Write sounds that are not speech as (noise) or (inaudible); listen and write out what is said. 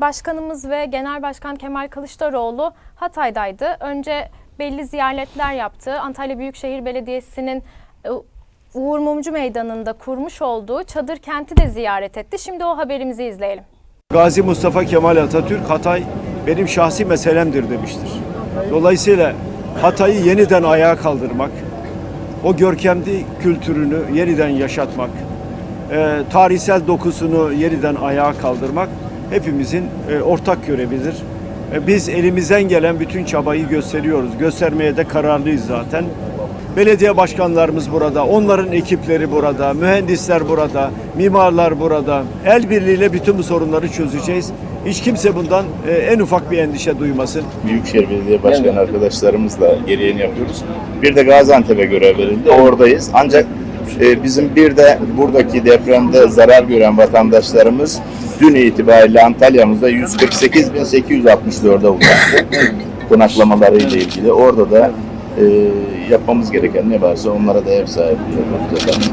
Başkanımız ve Genel Başkan Kemal Kılıçdaroğlu Hatay'daydı. Önce belli ziyaretler yaptı. Antalya Büyükşehir Belediyesi'nin e, Uğur Mumcu Meydanı'nda kurmuş olduğu çadır kenti de ziyaret etti. Şimdi o haberimizi izleyelim. Gazi Mustafa Kemal Atatürk Hatay benim şahsi meselemdir demiştir. Dolayısıyla Hatay'ı yeniden ayağa kaldırmak, o görkemli kültürünü yeniden yaşatmak, e, tarihsel dokusunu yeniden ayağa kaldırmak hepimizin e, ortak görevidir. E, biz elimizden gelen bütün çabayı gösteriyoruz. Göstermeye de kararlıyız zaten. Belediye başkanlarımız burada, onların ekipleri burada, mühendisler burada, mimarlar burada. El birliğiyle bütün bu sorunları çözeceğiz. Hiç kimse bundan e, en ufak bir endişe duymasın. Büyükşehir Belediye Başkanı arkadaşlarımızla gereğini yapıyoruz. Bir de Gaziantep'e görev verildi. Oradayız. Ancak e, bizim bir de buradaki depremde zarar gören vatandaşlarımız dün itibariyle Antalya'mızda 148.864'e ulaştı. (laughs) Konaklamaları ile ilgili. Orada da e, yapmamız gereken ne varsa onlara da ev sahipliği yapacağız.